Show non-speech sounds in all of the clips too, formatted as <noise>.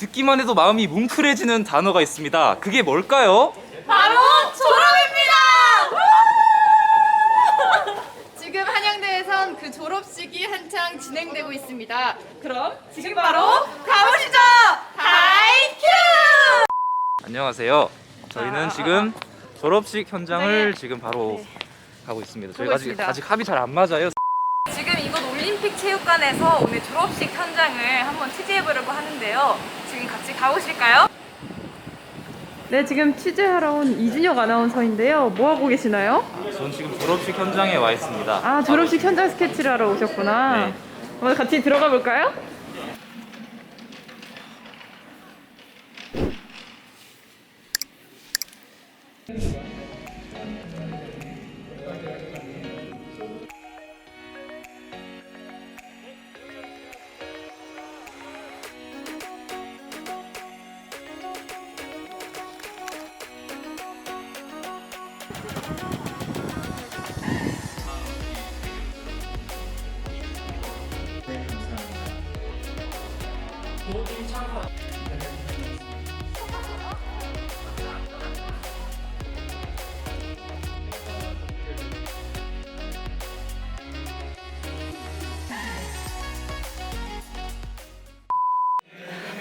듣기만 해도 마음이 뭉클해지는 단어가 있습니다. 그게 뭘까요? 바로 졸업입니다! <laughs> 지금 한양대에선 그 졸업식이 한창 진행되고 있습니다. 그럼 지금 바로 가보시죠! 하이큐! 안녕하세요. 저희는 아, 지금 졸업식 현장을 네. 지금 바로 네. 가고 있습니다. 저희가 아직, 있습니다. 아직 합이 잘 안 맞아요. 지금 이곳 올림픽 체육관에서 오늘 졸업식 현장을 한번 취재해보려고 하는데요. 지금 같이 가보실까요? 네, 지금 취재하러 온 이준혁 아나운서인데요. 뭐 하고 계시나요? 전 지금 졸업식 현장에 와 있습니다. 아, 졸업식 현장 스케치를 하러 오셨구나. 네. 한번 같이 들어가 볼까요?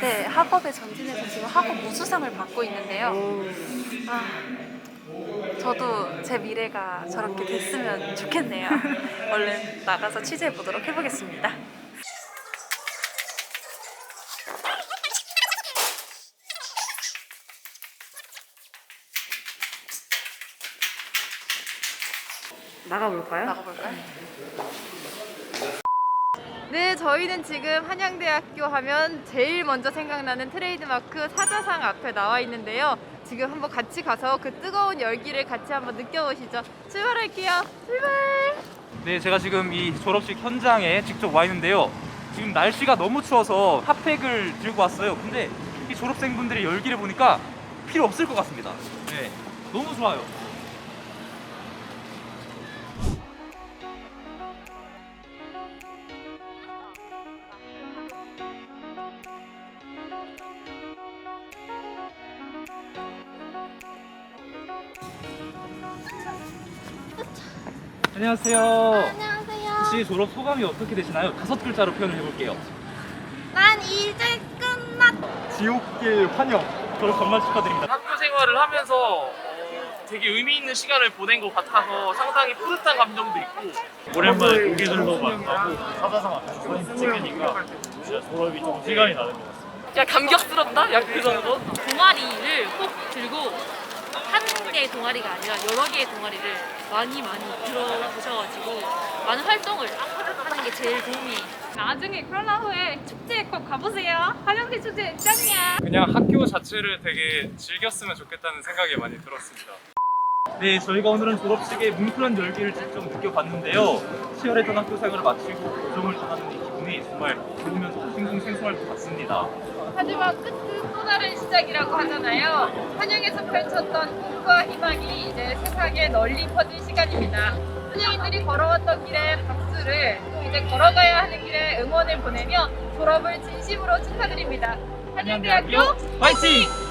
네, 학업에 전진해서 지금 학업 우수상을 받고 있는데요. 아, 저도 제 미래가 저렇게 됐으면 좋겠네요. <laughs> 얼른 나가서 취재해 보도록 해보겠습니다. 나가볼까요? 나가볼까요? 네, 저희는 지금 한양대학교 하면 제일 먼저 생각나는 트레이드마크 사자상 앞에 나와 있는데요. 지금 한번 같이 가서 그 뜨거운 열기를 같이 한번 느껴보시죠. 출발할게요. 출발! 네, 제가 지금 이 졸업식 현장에 직접 와 있는데요. 지금 날씨가 너무 추워서 핫팩을 들고 왔어요. 근데 이 졸업생분들의 열기를 보니까 필요 없을 것 같습니다. 네, 너무 좋아요. 안녕하세요. 안녕하세요. 혹시 졸업 소감이 어떻게 되시나요? 다섯 글자로 표현을 해볼게요. 난 이제 끝났. 지옥길 환영. 졸업 정말 축하드립니다. 학교 생활을 하면서 어, 되게 의미 있는 시간을 보낸 것 같아서 상당히 뿌듯한 감정도 있고 오랜만에 동기들도 만나고 사자상 앞에서 사진 찍으니까 진짜 졸업이 좀 시간이 나는 것 같아요. 야 감격스럽다? 야 그 정도? 동아리를 꼭 들고 한 개의 동아리가 아니라 여러 개의 동아리를 많이 많이 들어보셔가지고 많은 활동을 하는 게 제일 도움이 나중에 코로나 후에 축제에 꼭 가보세요. 한영대 축제 짱이야. 그냥 학교 자체를 되게 즐겼으면 좋겠다는 생각이 많이 들었습니다. 네, 저희가 오늘은 졸업식의 뭉클한 열기를 직접 느껴봤는데요. 치열했던 학교 생활을 마치고 고정을 떠나는 이 기분이 정말 좋으면서 생생생소할 것 같습니다. 하지만 끝은 또 다른 시작이라고 하잖아요. 한양에서 펼쳤던 꿈과 희망이 이제 세상에 널리 퍼질 시간입니다. 한양인들이 걸어왔던 길에 박수를 또 이제 걸어가야 하는 길에 응원을 보내며 졸업을 진심으로 축하드립니다. 한양대학교 화이팅!